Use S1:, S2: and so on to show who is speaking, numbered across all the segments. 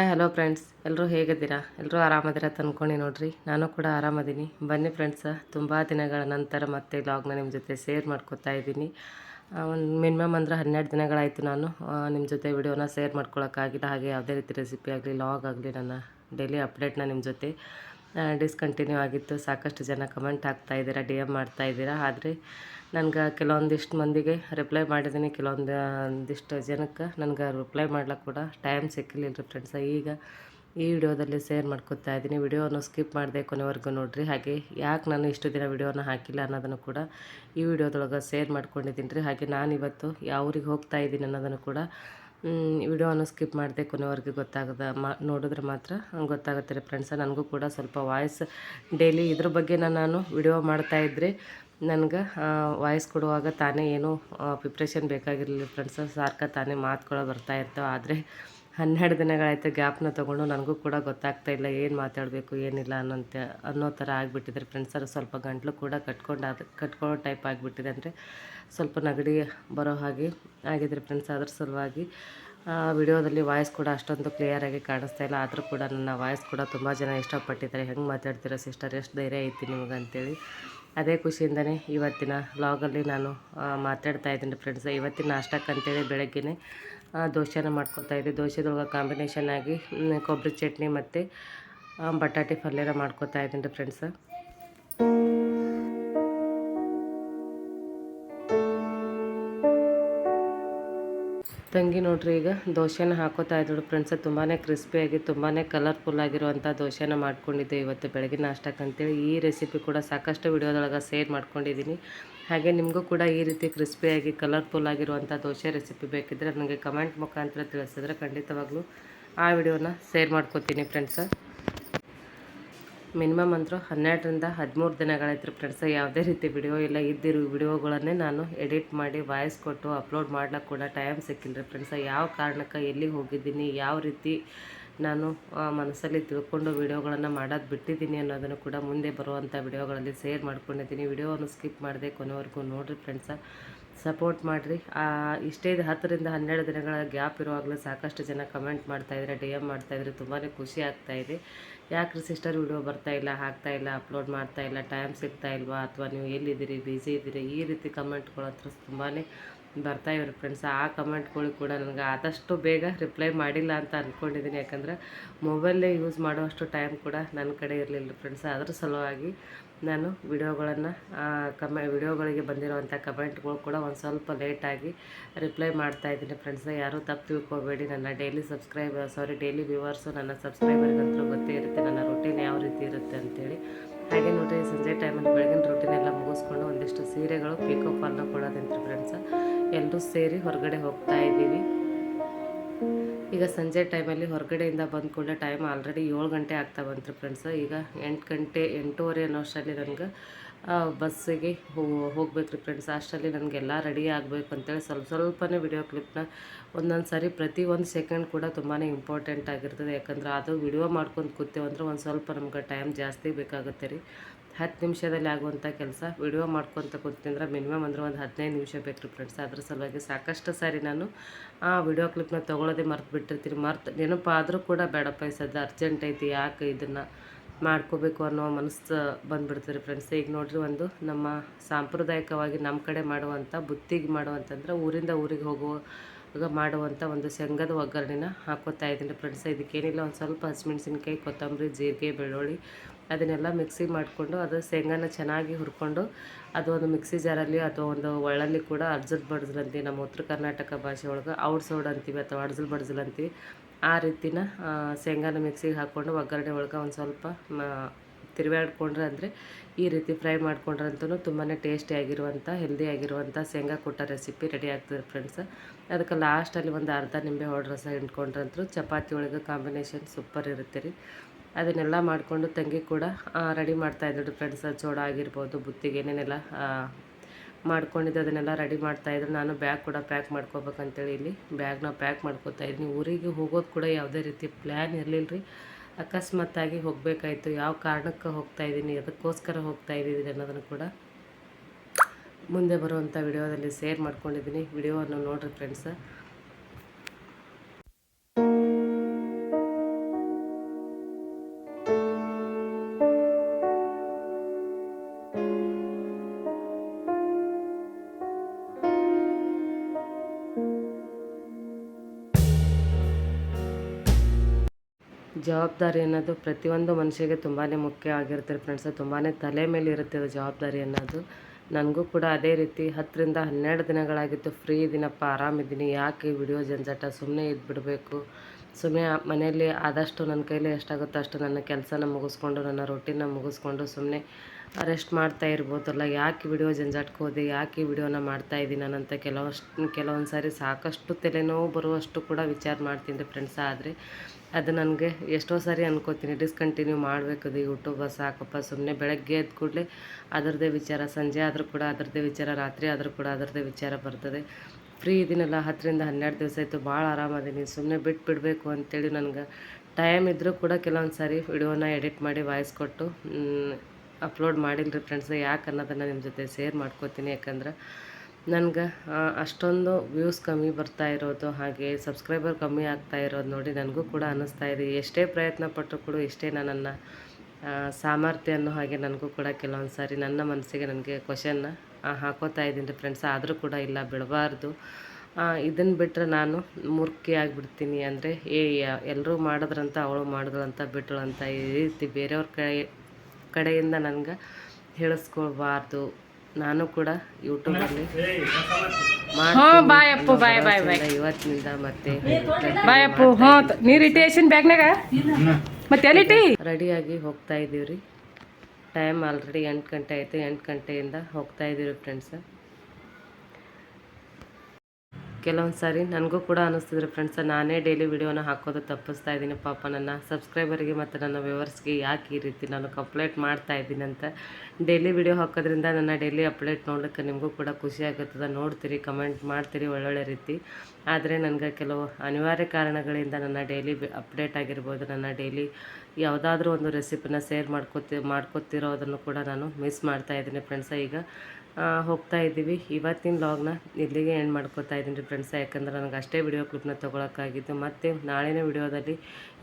S1: Hi hello friends ಎಲ್ಲರೂ ಹೇಗಿದ್ದೀರಾ? ಎಲ್ಲರೂ ಆರಾಮದಿರ ತಂದ್ಕೊಂಡು ನೋಡ್ರಿ. ನಾನು ಕೂಡ ಆರಾಮದೀನಿ. ಬನ್ನಿ ಫ್ರೆಂಡ್ಸ ತುಂಬ ದಿನಗಳ ನಂತರ ಮತ್ತೆ ಲಾಗ್ನ ನಿಮ್ಮ ಜೊತೆ ಶೇರ್ ಮಾಡ್ಕೊತಾ ಇದ್ದೀನಿ. ಒಂದು ಮಿನಿಮಮ್ ಅಂದ್ರೆ ಹನ್ನೆರಡು ದಿನಗಳಾಯಿತು ನಾನು. ನಿಮ್ಮ ಜೊತೆ ವಿಡಿಯೋನ ಶೇರ್ ಮಾಡ್ಕೊಳಕ್ಕಾಗಿಲ್ಲ. ಹಾಗೆ ಯಾವುದೇ ರೀತಿ ರೆಸಿಪಿ ಆಗಲಿ ಲಾಗ್ ಆಗಲಿ, ನನ್ನ ಡೈಲಿ ಅಪ್ಡೇಟ್ನ ನಿಮ್ಮ ಜೊತೆ ಡಿಸ್ಕಂಟಿನ್ಯೂ ಆಗಿತ್ತು. ಸಾಕಷ್ಟು ಜನ ಕಮೆಂಟ್ ಹಾಕ್ತಾ ಇದ್ದೀರಾ ಡಿ ಎಂ ಮಾಡ್ತಾ ಇದ್ದೀರಾ. ಆದರೆ ನನಗೆ ಕೆಲವೊಂದಿಷ್ಟು ಮಂದಿಗೆ ರಿಪ್ಲೈ ಮಾಡಿದ್ದೀನಿ ಕೆಲವೊಂದು ಒಂದಿಷ್ಟು ಜನಕ್ಕೆ ನನಗೆ ರಿಪ್ಲೈ ಮಾಡ್ಲಿಕ್ಕೆ ಕೂಡ ಟೈಮ್ ಸಿಕ್ಕಿಲ್ಲ ರೀ ಫ್ರೆಂಡ್ಸ ಈಗ ಈ ವಿಡಿಯೋದಲ್ಲಿ ಶೇರ್ ಮಾಡ್ಕೊತಾ ಇದ್ದೀನಿ. ವಿಡಿಯೋನ ಸ್ಕಿಪ್ ಮಾಡಿದೆ ಕೊನೆವರೆಗೂ ನೋಡಿರಿ. ಹಾಗೆ ಯಾಕೆ ನಾನು ಇಷ್ಟು ದಿನ ವಿಡಿಯೋನ ಹಾಕಿಲ್ಲ ಅನ್ನೋದನ್ನು ಕೂಡ ಈ ವಿಡಿಯೋದೊಳಗೆ ಶೇರ್ ಮಾಡ್ಕೊಂಡಿದ್ದೀನಿ ರೀ ಹಾಗೆ ನಾನು ಇವತ್ತು ಯಾವ ಊರಿಗೆ ಹೋಗ್ತಾ ಇದ್ದೀನಿ ಅನ್ನೋದನ್ನು ಕೂಡ ವಿಡಿಯೋನ ಸ್ಕಿಪ್ ಮಾಡಿದೆ ಕೊನೆವರೆಗೂ ಗೊತ್ತಾಗದ ಮಾ, ನೋಡಿದ್ರೆ ಮಾತ್ರ ಗೊತ್ತಾಗುತ್ತೆ ರೀ ಫ್ರೆಂಡ್ಸ ನನಗೂ ಕೂಡ ಸ್ವಲ್ಪ ವಾಯ್ಸ್ ಡೈಲಿ ಇದ್ರ ಬಗ್ಗೆ ನಾನು ವಿಡಿಯೋ ಮಾಡ್ತಾಯಿದ್ರೆ ನನಗೆ ವಾಯ್ಸ್ ಕೊಡುವಾಗ ತಾನೇ ಏನೂ ಪ್ರಿಪ್ರೇಷನ್ ಬೇಕಾಗಿರಲಿಲ್ಲ ಫ್ರೆಂಡ್ಸ ಸಾರ್ಕ ತಾನೇ ಮಾತುಗಳು ಬರ್ತಾ ಇರ್ತಾವೆ ಆದರೆ ಹನ್ನೆರಡು ದಿನಗಳಾಯಿತು ಗ್ಯಾಪ್ನ ತೊಗೊಂಡು ನನಗೂ ಕೂಡ ಗೊತ್ತಾಗ್ತಾ ಇಲ್ಲ ಏನು ಮಾತಾಡಬೇಕು ಏನಿಲ್ಲ ಅನ್ನೋಂತ ಅನ್ನೋ ಥರ ಆಗಿಬಿಟ್ಟಿದ್ರೆ ಫ್ರೆಂಡ್ಸ್ ಅದು ಸ್ವಲ್ಪ ಗಂಟ್ಲು ಕೂಡ ಕಟ್ಕೊಂಡು ಅದು ಕಟ್ಕೊಳ್ಳೋ ಟೈಪ್ ಆಗಿಬಿಟ್ಟಿದೆ ಅಂದರೆ ಸ್ವಲ್ಪ ನೆಗಡಿ ಬರೋ ಹಾಗೆ ಆಗಿದ್ರೆ ಫ್ರೆಂಡ್ಸ್ ಅದ್ರ ಸಲುವಾಗಿ ವಿಡಿಯೋದಲ್ಲಿ ವಾಯ್ಸ್ ಕೂಡ ಅಷ್ಟೊಂದು ಕ್ಲಿಯರಾಗಿ ಕಾಣಿಸ್ತಾ ಇಲ್ಲ. ಆದರೂ ಕೂಡ ನನ್ನ ವಾಯ್ಸ್ ಕೂಡ ತುಂಬ ಜನ ಇಷ್ಟಪಟ್ಟಿದ್ದಾರೆ. ಹೆಂಗೆ ಮಾತಾಡ್ತೀರೋ ಸಿಸ್ಟರ್ ಎಷ್ಟು ಧೈರ್ಯ ಐತಿ ನಿಮ್ಗೆ ಅಂತೇಳಿ. ಅದೇ ಖುಷಿಯಿಂದನೇ ಇವತ್ತಿನ ವ್ಲಾಗಲ್ಲಿ ನಾನು ಮಾತಾಡ್ತಾ ಇದ್ದೀನಿ ಫ್ರೆಂಡ್ಸ್ ಇವತ್ತಿನ ಅಷ್ಟಕ್ಕಂತೇಳಿ ಆ, ದೋಸೆನ ಮಾಡ್ಕೊತಾ ಇದ್ದೆ. ದೋಸೆದೊಳಗೆ ಕಾಂಬಿನೇಷನ್ ಆಗಿ ಕೊಬ್ಬರಿ ಚಟ್ನಿ ಮತ್ತು ಬಟಾಟೆ ಪಲ್ಯನ ಮಾಡ್ಕೊತಾ ಇದ್ದೀನಿ ರೀ ಫ್ರೆಂಡ್ಸ್ ತಂಗಿ ನೋಡ್ರಿ ಈಗ ದೋಸೆನ ಹಾಕೋತಾ ಇದ್ದಳು ಫ್ರೆಂಡ್ಸ್ ತುಂಬಾ ಕ್ರಿಸ್ಪಿಯಾಗಿ ತುಂಬಾ ಕಲರ್ಫುಲ್ ಆಗಿರುವಂಥ ದೋಸೆನ ಮಾಡ್ಕೊಂಡಿದ್ದೆ ಇವತ್ತು ಬೆಳಗಿನ ನಾಷ್ಟಕ್ಕೆ ಅಂತೇಳಿ ಈ ರೆಸಿಪಿ ಕೂಡ ಸಾಕಷ್ಟು ವಿಡಿಯೋದೊಳಗೆ ಶೇರ್ ಮಾಡ್ಕೊಂಡಿದ್ದೀನಿ. ಹಾಗೆ ನಿಮಗೂ ಕೂಡ ಈ ರೀತಿ ಕ್ರಿಸ್ಪಿಯಾಗಿ ಕಲರ್ಫುಲ್ ಆಗಿರುವಂಥ ದೋಸೆ ರೆಸಿಪಿ ಬೇಕಿದ್ದರೆ ನನಗೆ ಕಮೆಂಟ್ ಮುಖಾಂತರ ತಿಳಿಸಿದ್ರೆ ಖಂಡಿತವಾಗ್ಲೂ ಆ ವಿಡಿಯೋನ ಶೇರ್ ಮಾಡ್ಕೊತೀನಿ ಫ್ರೆಂಡ್ಸ ಮಿನಿಮಮ್ ಅಂದರೂ ಹನ್ನೆರಡರಿಂದ ಹದಿಮೂರು ದಿನಗಳಾಯ್ತು ಫ್ರೆಂಡ್ಸ ಯಾವುದೇ ರೀತಿ ವಿಡಿಯೋ ಇಲ್ಲ. ಇದ್ದಿರೋ ವಿಡಿಯೋಗಳನ್ನೇ ನಾನು ಎಡಿಟ್ ಮಾಡಿ ವಾಯ್ಸ್ ಕೊಟ್ಟು ಅಪ್ಲೋಡ್ ಮಾಡ್ಲಿಕ್ಕೆ ಕೂಡ ಟೈಮ್ ಸಿಕ್ಕಿಲ್ಲ ರೀ ಫ್ರೆಂಡ್ಸ ಯಾವ ಕಾರಣಕ್ಕೆ ಎಲ್ಲಿ ಹೋಗಿದ್ದೀನಿ, ಯಾವ ರೀತಿ ನಾನು ಮನಸ್ಸಲ್ಲಿ ತಿಳ್ಕೊಂಡು ವೀಡಿಯೋಗಳನ್ನು ಮಾಡೋದು ಬಿಟ್ಟಿದ್ದೀನಿ ಅನ್ನೋದನ್ನು ಕೂಡ ಮುಂದೆ ಬರುವಂಥ ವಿಡಿಯೋಗಳಲ್ಲಿ ಶೇರ್ ಮಾಡ್ಕೊಂಡಿದ್ದೀನಿ. ವಿಡಿಯೋವನ್ನು ಸ್ಕಿಪ್ ಮಾಡಿದೆ ಕೊನೆವರೆಗೂ ನೋಡಿರಿ ಫ್ರೆಂಡ್ಸ ಸಪೋರ್ಟ್ ಮಾಡಿರಿ. ಇಷ್ಟೇ ಇದು ಹತ್ತರಿಂದ ಹನ್ನೆರಡು ದಿನಗಳ ಗ್ಯಾಪ್ ಇರುವಾಗಲೂ ಸಾಕಷ್ಟು ಜನ ಕಮೆಂಟ್ ಮಾಡ್ತಾಯಿದ್ರೆ ಡಿ ಎಂ ಮಾಡ್ತಾಯಿದ್ರೆ ತುಂಬಾ ಖುಷಿ ಆಗ್ತಾಯಿದೆ ಯಾಕೆ ಯಾಕ್ರಿ ಸಿಸ್ಟರ್ ವಿಡಿಯೋ ಬರ್ತಾಯಿಲ್ಲ ಹಾಕ್ತಾಯಿಲ್ಲ ಅಪ್ಲೋಡ್ ಮಾಡ್ತಾಯಿಲ್ಲ ಟೈಮ್ ಸಿಗ್ತಾ ಇಲ್ವಾ? ಅಥವಾ ನೀವು ಎಲ್ಲಿದ್ದೀರಿ ಬ್ಯುಸಿ ಇದ್ದೀರಿ? ಈ ರೀತಿ ಕಮೆಂಟ್ಗಳ ಹತ್ರ ತುಂಬಾ ಬರ್ತಾ ಇವ್ರಿ ಫ್ರೆಂಡ್ಸ್ ಆ ಕಮೆಂಟ್ಗಳು ಕೂಡ ನನಗೆ ಆದಷ್ಟು ಬೇಗ ರಿಪ್ಲೈ ಮಾಡಿಲ್ಲ ಅಂತ ಅಂದ್ಕೊಂಡಿದ್ದೀನಿ ಯಾಕಂದ್ರೆ ಮೊಬೈಲೇ ಯೂಸ್ ಮಾಡುವಷ್ಟು ಟೈಮ್ ಕೂಡ ನನ್ನ ಕಡೆ ಇರಲಿಲ್ಲ ಫ್ರೆಂಡ್ಸ್ ಅದ್ರ ಸಲುವಾಗಿ ನಾನು ವಿಡಿಯೋಗಳನ್ನು ಕಮೆ, ವಿಡಿಯೋಗಳಿಗೆ ಬಂದಿರುವಂಥ ಕಮೆಂಟ್ಗಳು ಕೂಡ ಒಂದು ಸ್ವಲ್ಪ ಲೇಟಾಗಿ ರಿಪ್ಲೈ ಮಾಡ್ತಾ ಇದ್ದೀನಿ ಫ್ರೆಂಡ್ಸ್ ಯಾರೂ ತಪ್ಪು ತಿಳ್ಕೊಬೇಡಿ. ನನ್ನ daily subscribe sorry daily viewers ನನ್ನ ಸಬ್ಸ್ಕ್ರೈಬರ್ಗಂತೂ ಗೊತ್ತೇ ಇರುತ್ತೆ ನನ್ನ ರೊಟೀನ್ ಯಾವ ರೀತಿ ಇರುತ್ತೆ ಅಂತೇಳಿ. ಹಾಗೆ ನೋಡಿ, ಸಂಜೆ ಟೈಮಲ್ಲಿ ಬೆಳಗಿನ ರೊಟೀನ್ ಎಲ್ಲ ಮುಗಿಸ್ಕೊಂಡು ಒಂದಿಷ್ಟು ಸೀರೆಗಳು ಪಿಕೋ ಫಾಲ್ನ ಕೊಡೋದಂತ ಫ್ರೆಂಡ್ಸ್ ಎಲ್ಲರೂ ಸೇರಿ ಹೊರಗಡೆ ಹೋಗ್ತಾ ಇದ್ದೀವಿ. ಈಗ ಸಂಜೆ ಟೈಮಲ್ಲಿ ಹೊರಗಡೆಯಿಂದ ಬಂದ ಕೂಡಲೇ ಟೈಮ್ ಆಲ್ರೆಡಿ ಏಳು ಗಂಟೆ ಆಗ್ತಾ ಬಂತು ಫ್ರೆಂಡ್ಸ್. ಈಗ ಎಂಟು ಗಂಟೆ, ಎಂಟೂವರೆ ಅನ್ನೋ ಅಷ್ಟರಲ್ಲಿ ನನಗೆ ಬಸ್ಸಿಗೆ ಹೋಗ್ಬೇಕು ರೀ ಫ್ರೆಂಡ್ಸ್. ಅಷ್ಟರಲ್ಲಿ ನನಗೆಲ್ಲ ರೆಡಿ ಆಗಬೇಕು ಅಂತೇಳಿ ಸ್ವಲ್ಪ ಸ್ವಲ್ಪನೇ ವಿಡಿಯೋ ಕ್ಲಿಪ್ನ ಒಂದೊಂದು ಸಾರಿ ಪ್ರತಿ ಒಂದು ಸೆಕೆಂಡ್ ಕೂಡ ತುಂಬಾ ಇಂಪಾರ್ಟೆಂಟ್ ಆಗಿರ್ತದೆ. ಯಾಕಂದ್ರೆ ಅದು ವಿಡಿಯೋ ಮಾಡ್ಕೊಂಡು ಕೂತೇವೆ ಅಂದ್ರೆ ಒಂದು ಸ್ವಲ್ಪ ನಮ್ಗೆ ಟೈಮ್ ಜಾಸ್ತಿ ಬೇಕಾಗುತ್ತೆ ರೀ. ಹತ್ತು ನಿಮಿಷದಲ್ಲಿ ಆಗುವಂಥ ಕೆಲಸ ವಿಡಿಯೋ ಮಾಡ್ಕೊತ ಕೂತಿಂದ್ರೆ ಮಿನಿಮಮ್ ಅಂದ್ರೆ ಒಂದು ಹದಿನೈದು ನಿಮಿಷ ಬೇಕು ರೀ ಫ್ರೆಂಡ್ಸ್ ಅದ್ರ ಸಲುವಾಗಿ ಸಾಕಷ್ಟು ಸಾರಿ ನಾನು ಆ ವಿಡಿಯೋ ಕ್ಲಿಪ್ನ ತೊಗೊಳೋದೇ ಮರ್ತು ಬಿಟ್ಟಿರ್ತೀನಿ. ಮರ್ತು ನೆನಪಾದರೂ ಕೂಡ ಬೇಡಪ್ಪ, ಈ ಅರ್ಜೆಂಟ್ ಐತಿ, ಯಾಕೆ ಇದನ್ನು ಮಾಡ್ಕೋಬೇಕು ಅನ್ನೋ ಮನಸ್ಸು ಬಂದುಬಿಡ್ತೀರಿ ಫ್ರೆಂಡ್ಸ್ ಈಗ ನೋಡ್ರಿ ಒಂದು ನಮ್ಮ ಸಾಂಪ್ರದಾಯಿಕವಾಗಿ ನಮ್ಮ ಕಡೆ ಮಾಡುವಂಥ, ಬುತ್ತಿಗೆ ಮಾಡುವಂತಂದ್ರೆ ಊರಿಂದ ಊರಿಗೆ ಹೋಗುವಾಗ ಮಾಡುವಂಥ ಒಂದು ಶೇಂಗದ ಒಗ್ಗರಣೆನ ಹಾಕೋತಾ ಇದ್ದೀನಿ ಫ್ರೆಂಡ್ಸ್. ಇದಕ್ಕೇನಿಲ್ಲ, ಒಂದು ಸ್ವಲ್ಪ ಹಸಿಮೆಣ್ಸಿನ್ಕಾಯಿ, ಕೊತ್ತಂಬರಿ, ಜೀರಿಗೆ, ಬೆಳ್ಳುಳ್ಳಿ ಅದನ್ನೆಲ್ಲ ಮಿಕ್ಸಿ ಮಾಡಿಕೊಂಡು ಅದು ಶೇಂಗಾನ ಚೆನ್ನಾಗಿ ಹುರ್ಕೊಂಡು ಅದು ಒಂದು ಮಿಕ್ಸಿ ಜಾರಲ್ಲಿ ಅಥವಾ ಒಂದು ಒಳ್ಳಲ್ಲಿ ಕೂಡ ಅರ್ಜಲ್ ಬಡ್ಜಲ್ ನಮ್ಮ ಉತ್ತರ ಕರ್ನಾಟಕ ಭಾಷೆ ಒಳಗೆ ಔಟ್ ಸೌಡ್ ಅಂತೀವಿ ಅಥವಾ ಅಡ್ಜಲ್ ಬಡ್ಜಲ್ ಅಂತೀವಿ. ಆ ರೀತಿನ ಶೇಂಗಾನ ಮಿಕ್ಸಿಗೆ ಹಾಕ್ಕೊಂಡು ಒಗ್ಗರಣೆ ಒಳಗೆ ಒಂದು ಸ್ವಲ್ಪ ತಿರುವಾಡ್ಕೊಂಡ್ರೆ ಅಂದರೆ ಈ ರೀತಿ ಫ್ರೈ ಮಾಡ್ಕೊಂಡ್ರಂತೂ ತುಂಬಾ ಟೇಸ್ಟಿಯಾಗಿರುವಂಥ ಹೆಲ್ದಿಯಾಗಿರುವಂಥ ಶೇಂಗಾ ಕೊಟ್ಟ ರೆಸಿಪಿ ರೆಡಿ ಆಗ್ತದೆ ಫ್ರೆಂಡ್ಸ್ ಅದಕ್ಕೆ ಲಾಸ್ಟಲ್ಲಿ ಒಂದು ಅರ್ಧ ನಿಂಬೆ ರಸ ಹಿಂಡ್ಕೊಂಡ್ರಂತೂ ಚಪಾತಿ ಒಳಗೆ ಕಾಂಬಿನೇಷನ್ ಸೂಪರ್ ಇರುತ್ತೆ ರೀ. ಅದನ್ನೆಲ್ಲ ಮಾಡಿಕೊಂಡು ತಂಗಿ ಕೂಡ ರೆಡಿ ಮಾಡ್ತಾಯಿದ್ರು ಫ್ರೆಂಡ್ಸ್ ಜೋಡ ಆಗಿರ್ಬೋದು, ಬುತ್ತಿಗೆ ಏನೇನೆಲ್ಲ ಮಾಡ್ಕೊಂಡಿದ್ದು ಅದನ್ನೆಲ್ಲ ರೆಡಿ ಮಾಡ್ತಾಯಿದ್ರು ನಾನು ಬ್ಯಾಗ್ ಕೂಡ ಪ್ಯಾಕ್ ಮಾಡ್ಕೋಬೇಕಂತೇಳಿ ಇಲ್ಲಿ. ಬ್ಯಾಗ್ನ ಪ್ಯಾಕ್ ಮಾಡ್ಕೋತಾ ಇದ್ದೀನಿ. ಊರಿಗೆ ಹೋಗೋದು ಕೂಡ ಯಾವುದೇ ರೀತಿ ಪ್ಲ್ಯಾನ್ ಇರಲಿಲ್ಲ ರೀ. ಅಕಸ್ಮಾತ್ತಾಗಿ ಹೋಗಬೇಕಾಯ್ತು. ಯಾವ ಕಾರಣಕ್ಕೆ ಹೋಗ್ತಾ ಇದ್ದೀನಿ? ಅದಕ್ಕೋಸ್ಕರ ಹೋಗ್ತಾ ಇದ್ದೀನಿ ಅನ್ನೋದನ್ನು ಕೂಡ ಮುಂದೆ ಬರುವಂಥ ವಿಡಿಯೋದಲ್ಲಿ ಶೇರ್ ಮಾಡ್ಕೊಂಡಿದ್ದೀನಿ. ವಿಡಿಯೋವನ್ನು ನೋಡಿರಿ ಫ್ರೆಂಡ್ಸ ಜವಾಬ್ದಾರಿ ಅನ್ನೋದು ಪ್ರತಿಯೊಂದು ಮನುಷ್ಯಗೆ ತುಂಬಾ ಮುಖ್ಯ ಆಗಿರುತ್ತೆ ಫ್ರೆಂಡ್ಸ್ ತುಂಬಾ ತಲೆ ಮೇಲೆ ಇರುತ್ತೆ ಅದು ಜವಾಬ್ದಾರಿ ಅನ್ನೋದು. ನನಗೂ ಕೂಡ ಅದೇ ರೀತಿ ಹತ್ತರಿಂದ ಹನ್ನೆರಡು ದಿನಗಳಾಗಿತ್ತು. ಫ್ರೀ ಇದೀನಪ್ಪ ಆರಾಮಿದ್ದೀನಿ. ಯಾಕೆ ವಿಡಿಯೋ ಜಂಜಾಟ ಸುಮ್ಮನೆ ಇದ್ಬಿಡಬೇಕು. ಸುಮ್ಮನೆ ಮನೆಯಲ್ಲಿ ಆದಷ್ಟು ನನ್ನ ಕೈಲಿ ಎಷ್ಟಾಗುತ್ತೋ ಅಷ್ಟು ನನ್ನ ಕೆಲಸನ ಮುಗಿಸ್ಕೊಂಡು, ನನ್ನ ರೊಟೀನ ಮುಗಿಸ್ಕೊಂಡು ಸುಮ್ಮನೆ ರೆಸ್ಟ್ ಮಾಡ್ತಾ ಇರ್ಬೋದಲ್ಲ. ಯಾಕೆ ವಿಡಿಯೋ ಜಂಜಾಟ್ಗೆ ಹೋದೆ? ಯಾಕೆ ವಿಡಿಯೋನ ಮಾಡ್ತಾ ನಾನಂತ ಕೆಲವಷ್ಟು ಕೆಲವೊಂದು ಸಾರಿ ಸಾಕಷ್ಟು ತಲೆನೋವು ಬರುವಷ್ಟು ಕೂಡ ವಿಚಾರ ಮಾಡ್ತೀನಿ ಫ್ರೆಂಡ್ಸ್ ಆದರೆ ಅದು ನನಗೆ ಎಷ್ಟೋ ಸಾರಿ ಅನ್ಕೋತೀನಿ ಡಿಸ್ಕಂಟಿನ್ಯೂ ಮಾಡಬೇಕು ಅದು ಯೂಟ್ಯೂಬ ಸಾಕಪ್ಪ ಸುಮ್ಮನೆ ಬೆಳಗ್ಗೆ ಎದ್ದ ಕೂಡಲೇ ಅದರದ್ದೇ ವಿಚಾರ, ಸಂಜೆ ಆದರೂ ಕೂಡ ಅದರದ್ದೇ ವಿಚಾರ, ರಾತ್ರಿ ಆದರೂ ಕೂಡ ಅದರದೇ ವಿಚಾರ ಬರ್ತದೆ. ಫ್ರೀ ಇದೀನಲ್ಲ, ಹತ್ತರಿಂದ ಹನ್ನೆರಡು ದಿವಸ ಆಯಿತು, ಭಾಳ ಆರಾಮದೀನಿ ಸುಮ್ಮನೆ ಬಿಟ್ಟು ಬಿಡಬೇಕು ಅಂತೇಳಿ ನನಗೆ ಟೈಮ್ ಇದ್ದರೂ ಕೂಡ ಕೆಲವೊಂದು ಸಾರಿ ವಿಡಿಯೋನ ಎಡಿಟ್ ಮಾಡಿ ವಾಯ್ಸ್ ಕೊಟ್ಟು ಅಪ್ಲೋಡ್ ಮಾಡಿಲ್ಲ ರೀ ಫ್ರೆಂಡ್ಸ್ ಯಾಕೆ ಅನ್ನೋದನ್ನು ನಿಮ್ಮ ಜೊತೆ ಶೇರ್ ಮಾಡ್ಕೋತೀನಿ, ಯಾಕಂದ್ರೆ ನನಗೆ ಅಷ್ಟೊಂದು ವ್ಯೂಸ್ ಕಮ್ಮಿ ಬರ್ತಾ ಇರೋದು, ಹಾಗೆ ಸಬ್ಸ್ಕ್ರೈಬರ್ ಕಮ್ಮಿ ಆಗ್ತಾ ಇರೋದು ನೋಡಿ ನನಗೂ ಕೂಡ ಅನ್ನಿಸ್ತಾ ಇದೆ. ಎಷ್ಟೇ ಪ್ರಯತ್ನ ಪಟ್ಟರು ಕೂಡ ಇಷ್ಟೇ ನನ್ನನ್ನು ಸಾಮರ್ಥ್ಯ ಅನ್ನೋ ಹಾಗೆ ನನಗೂ ಕೂಡ ಕೆಲವೊಂದು ಸಾರಿ ನನ್ನ ಮನಸ್ಸಿಗೆ ನನಗೆ ಕ್ವಶನ್ನ ಹಾಕೋತಾ ಇದ್ದೀನಿ ಫ್ರೆಂಡ್ಸ್ ಆದರೂ ಕೂಡ ಇಲ್ಲ, ಬಿಡಬಾರ್ದು. ಇದನ್ನು ಬಿಟ್ಟರೆ ನಾನು ಮೂರ್ಖಿ ಆಗಿಬಿಡ್ತೀನಿ ಅಂದರೆ, ಏ ಎಲ್ಲರೂ ಮಾಡಿದ್ರಂತ ಅವಳು ಮಾಡಿದ್ರಂತ ಅಂತ ಈ ರೀತಿ ಬೇರೆಯವ್ರ ಕೈ ಕಡೆಯಿಂದ ನನಗೆ ಹೇಳಿಸ್ಕೊಳ್ಬಾರ್ದು. ನಾನು ಕೂಡ ಯೂಟ್ಯೂಬಲ್ಲಿ
S2: ಬಾಯಪ್ಪು, ಬಾಯ್, ಬಾಯ್, ಬಾಯ್.
S1: ಇವತ್ತಿನಿಂದ ಮತ್ತೆ
S2: ಬಾಯಪ್ಪು ಹ್ಞೂ ನೀರು ಇಟ್ಟೇಸಿನ ಬ್ಯಾಗ್ನಾಗ? ಮತ್ತೆ ಎಲ್ಲಿಟ್ಟಿ
S1: ರೆಡಿಯಾಗಿ ಹೋಗ್ತಾ ಇದ್ದೀವಿ ರೀ ಟೈಮ್ ಆಲ್ರೆಡಿ ಎಂಟು ಗಂಟೆ ಆಯಿತು. ಎಂಟು ಗಂಟೆಯಿಂದ ಹೋಗ್ತಾ ಇದ್ದೀವಿ ಫ್ರೆಂಡ್ಸ್. ಕೆಲವೊಂದು ಸಾರಿ ನನಗೂ ಕೂಡ ಅನ್ನಿಸ್ತಿದ್ರೆ ಫ್ರೆಂಡ್ಸ ನಾನೇ ಡೈಲಿ ವಿಡಿಯೋನ ಹಾಕೋದು ತಪ್ಪಿಸ್ತಾ ಇದ್ದೀನಿ. ಪಾಪ ನನ್ನ ಸಬ್ಸ್ಕ್ರೈಬರಿಗೆ ಮತ್ತು ನನ್ನ ವ್ಯೂವರ್ಸ್ಗೆ ಯಾಕೆ ಈ ರೀತಿ ನಾನು ಕಂಪ್ಲೇಂಟ್ ಮಾಡ್ತಾ ಇದ್ದೀನಿ ಅಂತ ಡೈಲಿ ವಿಡಿಯೋ ಹಾಕೋದ್ರಿಂದ ನನ್ನ ಡೈಲಿ ಅಪ್ಡೇಟ್ ನೋಡೋಕ್ಕೆ ನಿಮಗೂ ಕೂಡ ಖುಷಿ ಆಗುತ್ತದೆ. ನೋಡ್ತೀರಿ ಕಮೆಂಟ್ ಮಾಡ್ತೀರಿ ಒಳ್ಳೊಳ್ಳೆ ರೀತಿ. ಆದರೆ ನನಗೆ ಕೆಲವು ಅನಿವಾರ್ಯ ಕಾರಣಗಳಿಂದ ನನ್ನ ಡೈಲಿ ಅಪ್ಡೇಟ್ ಆಗಿರ್ಬೋದು, ನನ್ನ ಡೈಲಿ ಯಾವುದಾದ್ರೂ ಒಂದು ರೆಸಿಪಿನ ಶೇರ್ ಮಾಡ್ಕೊತಿ ಮಾಡ್ಕೊತಿರೋದನ್ನು ಕೂಡ ನಾನು ಮಿಸ್ ಮಾಡ್ತಾ ಇದ್ದೀನಿ ಫ್ರೆಂಡ್ಸ ಈಗ ಹೋಗ್ತಾ ಇದ್ದೀವಿ. ಇವತ್ತಿನ ಲಾಗ್ನ ಇಲ್ಲಿಗೆ ಎಂಡ್ ಮಾಡ್ಕೊತಾ ಇದ್ದೀನಿ ರೀ ಫ್ರೆಂಡ್ಸ್ ಯಾಕಂದ್ರೆ ನನಗೆ ಅಷ್ಟೇ ವಿಡಿಯೋ ಕ್ಲಿಪ್ನ ತೊಗೊಳಕ್ಕಾಗಿದ್ದು. ಮತ್ತು ನಾಳಿನ ವಿಡಿಯೋದಲ್ಲಿ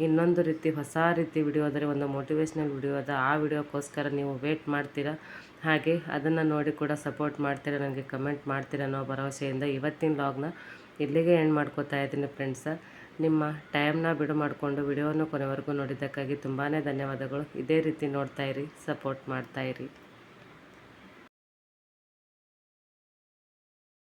S1: ಇನ್ನೊಂದು ರೀತಿ ಹೊಸ ರೀತಿ ವಿಡಿಯೋ ಆದರೆ ಒಂದು ಮೋಟಿವೇಶ್ನಲ್ ವಿಡಿಯೋ ಅದ ಆ ವಿಡಿಯೋಕ್ಕೋಸ್ಕರ ನೀವು ವೇಟ್ ಮಾಡ್ತೀರಾ? ಹಾಗೆ ಅದನ್ನು ನೋಡಿ ಕೂಡ ಸಪೋರ್ಟ್ ಮಾಡ್ತೀರಾ? ನನಗೆ ಕಮೆಂಟ್ ಮಾಡ್ತೀರಾ ಅನ್ನೋ ಭರವಸೆಯಿಂದ ಇವತ್ತಿನ ಲಾಗ್ನ ಇಲ್ಲಿಗೆ ಎಂಡ್ ಮಾಡ್ಕೋತಾ ಇದ್ದೀನಿ ಫ್ರೆಂಡ್ಸ ನಿಮ್ಮ ಟೈಮ್ನ ಬಿಡು ಮಾಡಿಕೊಂಡು ವಿಡಿಯೋನ ಕೊನೆವರೆಗೂ ನೋಡಿದ್ದಕ್ಕಾಗಿ ತುಂಬಾ ಧನ್ಯವಾದಗಳು. ಇದೇ ರೀತಿ ನೋಡ್ತಾಯಿರಿ ಸಪೋರ್ಟ್ ಮಾಡ್ತಾಯಿರಿ